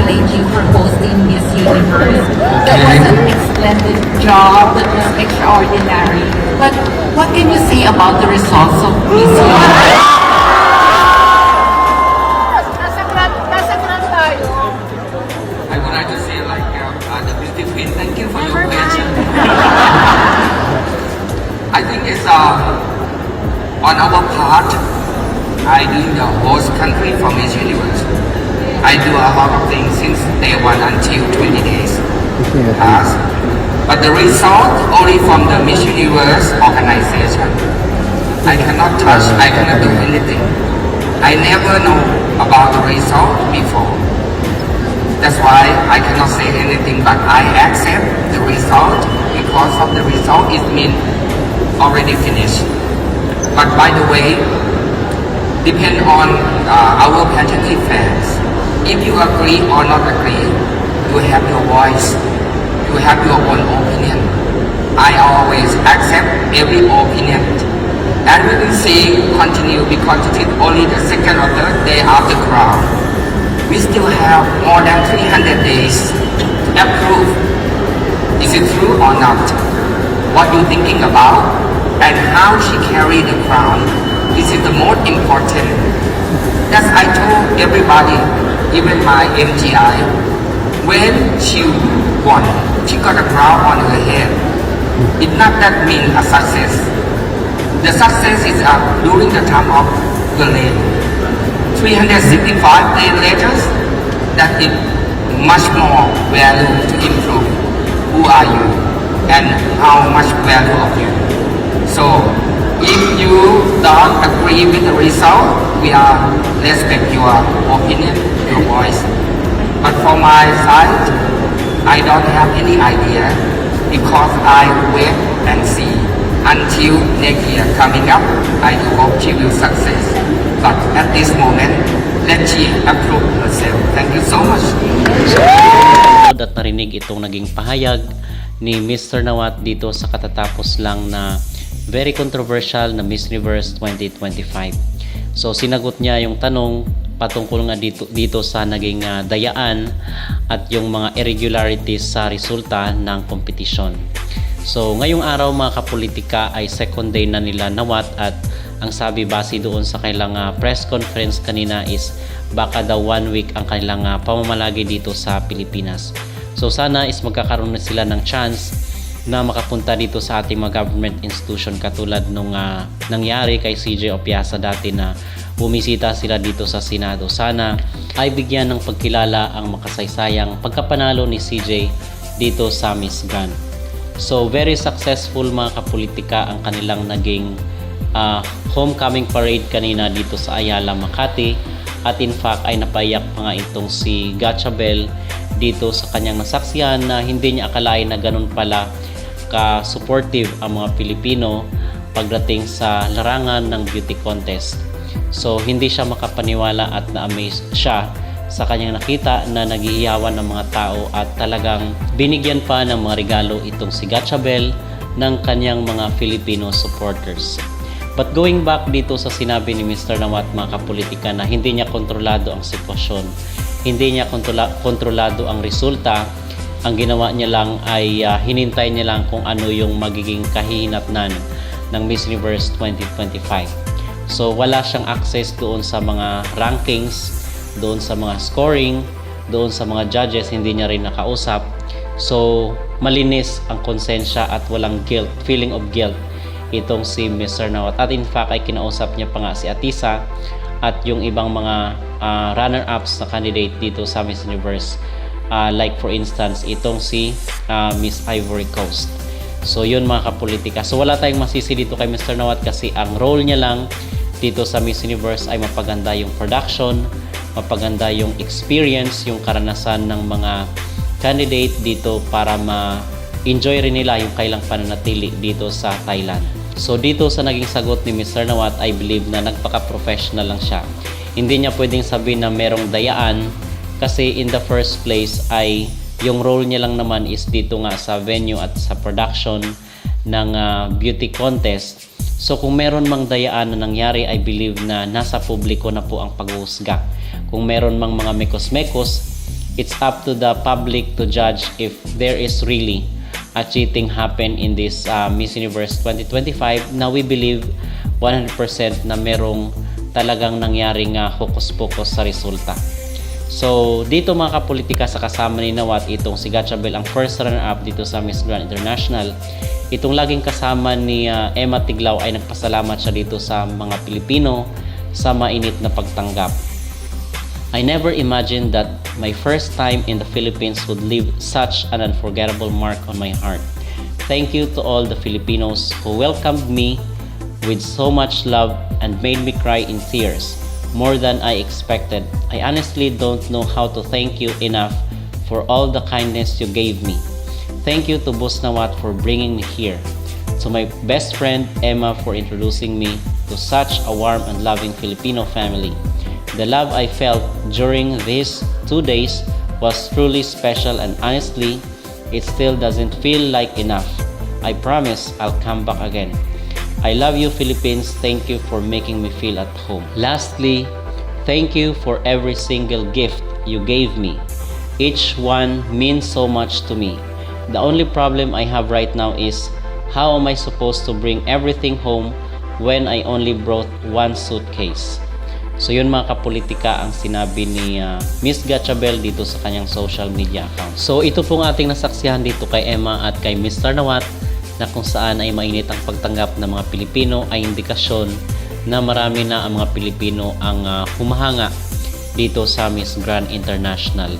congratulate you for hosting Miss Universe. That was an splendid job. That was extraordinary. But what can you say about the results of Miss Universe? Nasa grand, nasa grand tayo. I would like to say like uh, uh, the beauty queen, thank you for your question. I think it's uh, on our part, I do the host country for Miss Universe. I do a lot of things since day one until 20 days pass. But the result only from the Miss Universe organization. I cannot touch, I cannot do anything. I never know about the result before. That's why I cannot say anything, but I accept the result because of the result it means already finished. But by the way, depend on uh, our pageantry fans. If you agree or not agree, you have your voice. You have your own opinion. I always accept every opinion. And we will see continue because it is only the second or third day after crown we still have more than 300 days to approve. Is it true or not? What you thinking about and how she carry the crown. This is the most important. As I told everybody, even my MGI, when she won, she got a crown on her head. It not that mean a success. The success is uh, during the time of Berlin. 365 days later, that is much more value to improve. Who are you and how much value of you? So, if you don't agree with the result, we are respect your opinion, your voice. But for my side, I don't have any idea because I wait and see until next year coming up. I do hope she will success. But at this moment, let she approve herself. Thank you so much. at narinig itong naging pahayag ni Mr. Nawat dito sa katatapos lang na very controversial na Miss Universe 2025. So sinagot niya yung tanong patungkol nga dito, dito sa naging ah, dayaan at yung mga irregularities sa resulta ng kompetisyon. So ngayong araw mga kapolitika ay second day na nila nawat at ang sabi base doon sa kanilang ah, press conference kanina is baka daw one week ang kanilang ah, pamamalagi dito sa Pilipinas. So sana is magkakaroon na sila ng chance na makapunta dito sa ating mga government institution katulad nung ah, nangyari kay CJ Opiasa dati na bumisita sila dito sa Senado. Sana ay bigyan ng pagkilala ang makasaysayang pagkapanalo ni CJ dito sa Miss Grand. So very successful mga kapolitika ang kanilang naging ah, homecoming parade kanina dito sa Ayala, Makati at in fact ay napayak pa nga itong si Gatchabel dito sa kanyang nasaksihan na hindi niya akalain na ganun pala ka-supportive ang mga Pilipino pagdating sa larangan ng beauty contest. So hindi siya makapaniwala at na-amaze siya sa kanyang nakita na naghihiyawan ng mga tao at talagang binigyan pa ng mga regalo itong si Gatchabel ng kanyang mga Filipino supporters. But going back dito sa sinabi ni Mr. Nawat mga kapolitika na hindi niya kontrolado ang sitwasyon, hindi niya kontrola- kontrolado ang resulta, ang ginawa niya lang ay ah, hinintay niya lang kung ano yung magiging kahihinatnan ng Miss Universe 2025. So wala siyang access doon sa mga rankings, doon sa mga scoring, doon sa mga judges, hindi niya rin nakausap. So malinis ang konsensya at walang guilt, feeling of guilt itong si Mr. Nawat. At in fact ay kinausap niya pa nga si Atisa at yung ibang mga ah, runner-ups na candidate dito sa Miss Universe. Ah, like for instance, itong si ah, Miss Ivory Coast. So yun mga kapolitika. So wala tayong masisi dito kay Mr. Nawat kasi ang role niya lang dito sa Miss Universe ay mapaganda yung production, mapaganda yung experience, yung karanasan ng mga candidate dito para ma-enjoy rin nila yung kailang pananatili dito sa Thailand. So dito sa naging sagot ni Mr. Nawat, I believe na nagpaka-professional lang siya. Hindi niya pwedeng sabihin na merong dayaan kasi in the first place ay yung role niya lang naman is dito nga sa venue at sa production ng ah, beauty contest. So kung meron mang dayaan na nangyari, I believe na nasa publiko na po ang paghuhusga. Kung meron mang mga mekos-mekos, it's up to the public to judge if there is really a cheating happen in this uh, Miss Universe 2025 na we believe 100% na merong talagang nangyaring uh, hokus-pokus sa resulta. So, dito mga kapolitika sa kasama ni Nawat, itong si Gatchabel ang first runner-up dito sa Miss Grand International. Itong laging kasama ni uh, Emma Tiglao ay nagpasalamat siya dito sa mga Pilipino sa mainit na pagtanggap. I never imagined that my first time in the Philippines would leave such an unforgettable mark on my heart. Thank you to all the Filipinos who welcomed me with so much love and made me cry in tears, more than I expected. I honestly don't know how to thank you enough for all the kindness you gave me. Thank you to Busnawat for bringing me here. To my best friend Emma for introducing me to such a warm and loving Filipino family. The love I felt during these two days was truly special and honestly, it still doesn't feel like enough. I promise I'll come back again. I love you Philippines. Thank you for making me feel at home. Lastly, thank you for every single gift you gave me. Each one means so much to me. The only problem I have right now is how am I supposed to bring everything home when I only brought one suitcase? So yun mga kapolitika ang sinabi ni uh, Miss Gatchabel dito sa kanyang social media account. So ito pong ating nasaksihan dito kay Emma at kay Mr. Nawat na kung saan ay mainit ang pagtanggap ng mga Pilipino ay indikasyon na marami na ang mga Pilipino ang uh, humahanga dito sa Miss Grand International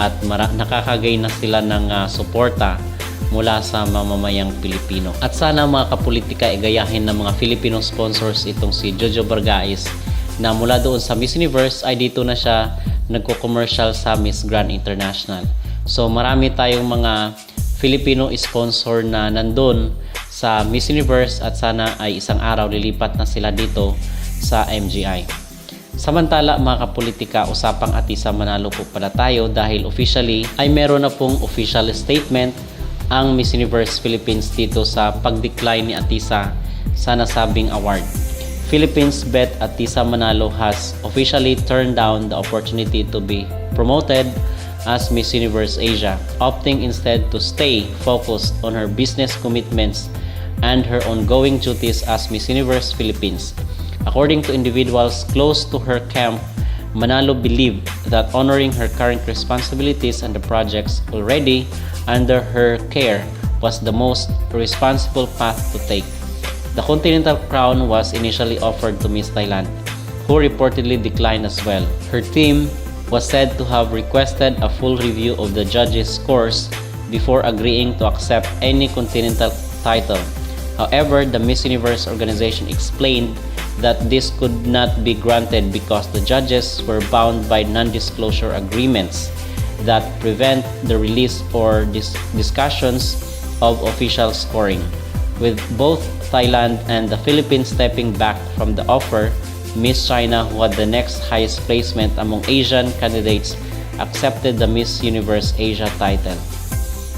at mara- nakakagay na sila ng uh, suporta mula sa mamamayang Pilipino. At sana mga kapolitika igayahin ng mga Filipino sponsors itong si Jojo Bargais na mula doon sa Miss Universe ay dito na siya nagko-commercial sa Miss Grand International. So marami tayong mga Filipino sponsor na nandun sa Miss Universe at sana ay isang araw lilipat na sila dito sa MGI. Samantala mga kapolitika, usapang Atisa Manalo po pala tayo dahil officially ay meron na pong official statement ang Miss Universe Philippines dito sa pag-decline ni Atisa sa nasabing award. Philippines bet Atisa Manalo has officially turned down the opportunity to be promoted as Miss Universe Asia, opting instead to stay focused on her business commitments and her ongoing duties as Miss Universe Philippines. According to individuals close to her camp, Manalo believed that honoring her current responsibilities and the projects already under her care was the most responsible path to take. The Continental Crown was initially offered to Miss Thailand, who reportedly declined as well. Her team was said to have requested a full review of the judges' scores before agreeing to accept any Continental title. However, the Miss Universe organization explained that this could not be granted because the judges were bound by non-disclosure agreements that prevent the release or dis- discussions of official scoring. With both Thailand and the Philippines stepping back from the offer, Miss China, who had the next highest placement among Asian candidates, accepted the Miss Universe Asia title.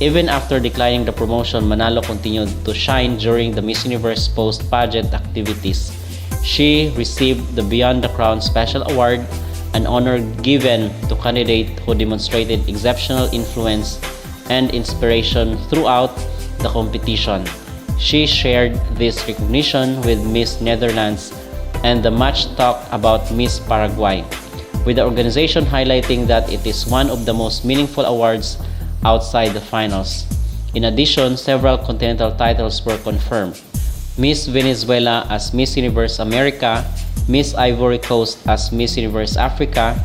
Even after declining the promotion, Manalo continued to shine during the Miss Universe post-pageant activities. She received the Beyond the Crown Special Award, an honor given to candidate who demonstrated exceptional influence and inspiration throughout the competition. She shared this recognition with Miss Netherlands and the much talked about Miss Paraguay, with the organization highlighting that it is one of the most meaningful awards outside the finals. In addition, several continental titles were confirmed. Miss Venezuela as Miss Universe America, Miss Ivory Coast as Miss Universe Africa,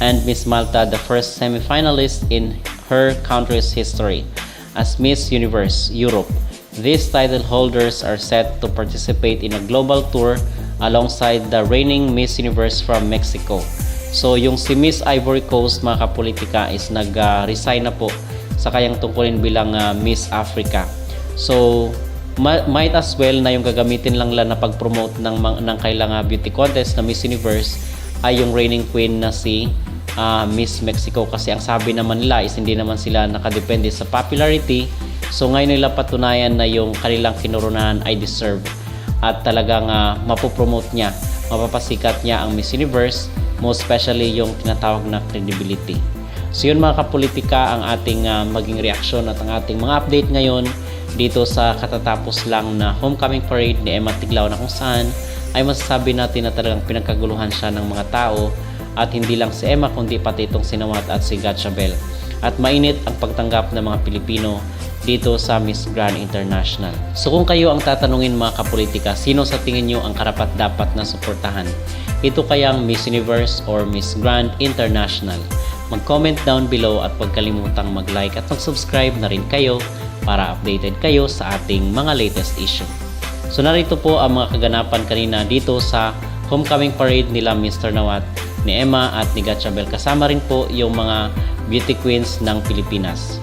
and Miss Malta, the first semifinalist in her country's history, as Miss Universe Europe. These title holders are set to participate in a global tour alongside the reigning Miss Universe from Mexico. So yung si Miss Ivory Coast mga kapolitika is nag-resign na po sa kayang tungkulin bilang ah, Miss Africa. So ma- might as well na yung gagamitin lang lang na pag-promote ng, ng kailang ah, beauty contest na Miss Universe ay yung reigning queen na si ah, Miss Mexico kasi ang sabi naman nila is hindi naman sila nakadepende sa popularity so ngayon nila patunayan na yung kanilang kinurunahan ay deserve at talagang uh, mapopromote niya mapapasikat niya ang Miss Universe most especially yung tinatawag na credibility So yun mga kapolitika ang ating ah, maging reaksyon at ang ating mga update ngayon dito sa katatapos lang na homecoming parade ni Emma Tiglao na kung saan ay masasabi natin na talagang pinagkaguluhan siya ng mga tao at hindi lang si Emma kundi pati itong sinawat at si Gatchabel. At mainit ang pagtanggap ng mga Pilipino dito sa Miss Grand International. So kung kayo ang tatanungin mga kapolitika, sino sa tingin nyo ang karapat dapat na suportahan? Ito kayang Miss Universe or Miss Grand International? Mag-comment down below at huwag kalimutang mag-like at mag-subscribe na rin kayo para updated kayo sa ating mga latest issue. So narito po ang mga kaganapan kanina dito sa homecoming parade nila Mr. Nawat, ni Emma at ni Gatchabel. Kasama rin po yung mga beauty queens ng Pilipinas.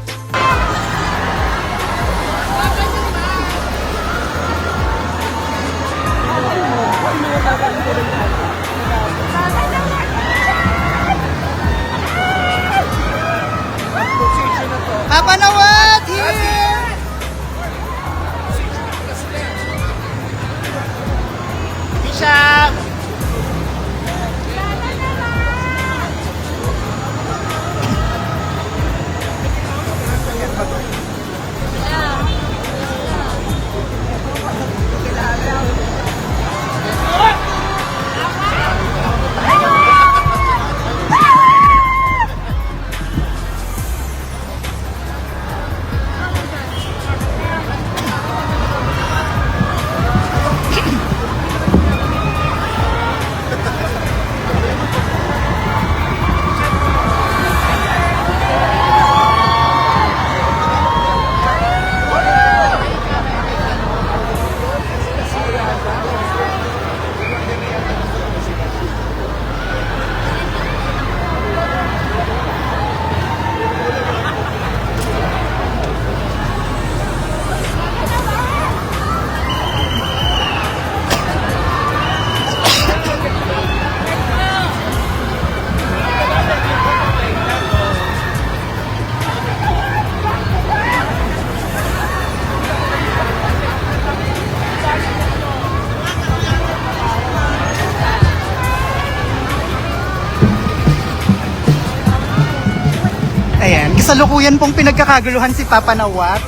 Kasalukuyan pong pinagkakaguluhan si Papa Nawat.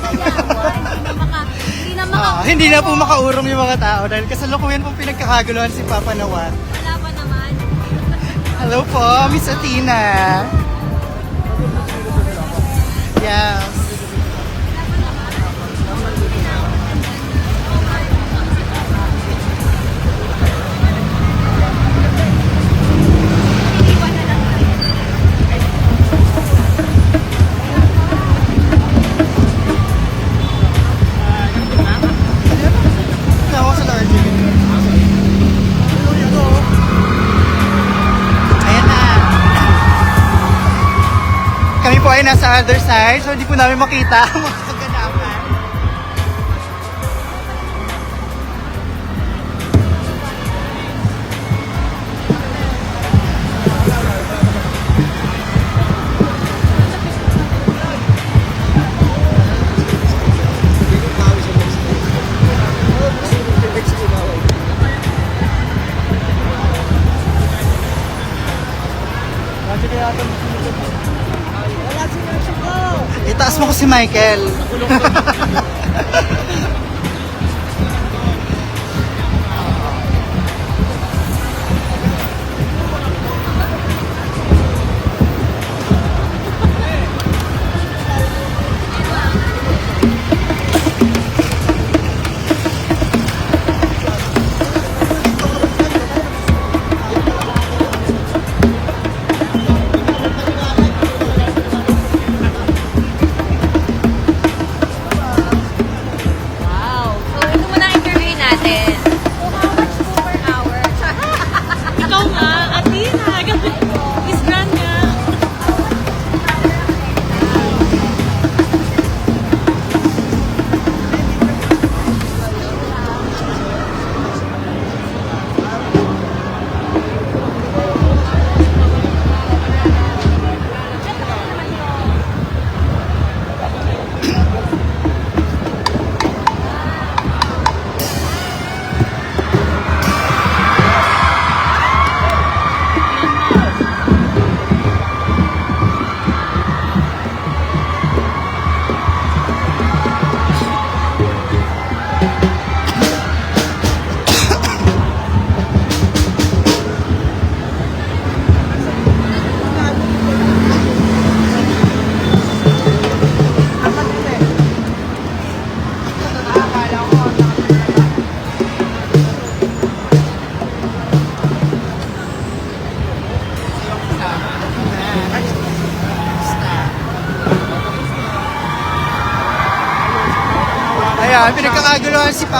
Hindi na maka... Ah, hindi na po makaurong yung mga tao dahil kasalukuyan pong pinagkakaguluhan si Papa Nawat. Wala pa naman. Hello po, Miss Athena. Yes. Ay nasa other side, so hindi po namin makita. Ang mga. Itaas mo ko si Michael.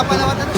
trabalhava até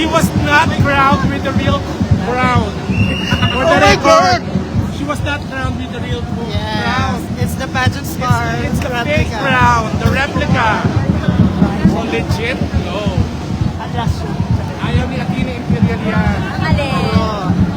She was not crowned with the real crown. For the Oh my record, she was not crowned with the real crown. Yes, it's the pageant star. It's the fake replica. crown, the replica. Oh, legit? No. Ayaw ni Athena Imperial yan. Alin? Oh.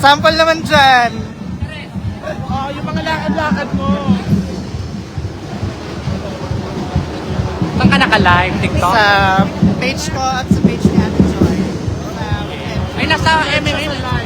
Sample naman dyan. Oh, yung mga lakad-lakad mo. Saan ka naka-live? TikTok? Sa page ko at sa page ni Ate Joy. Ay, nasa MMA.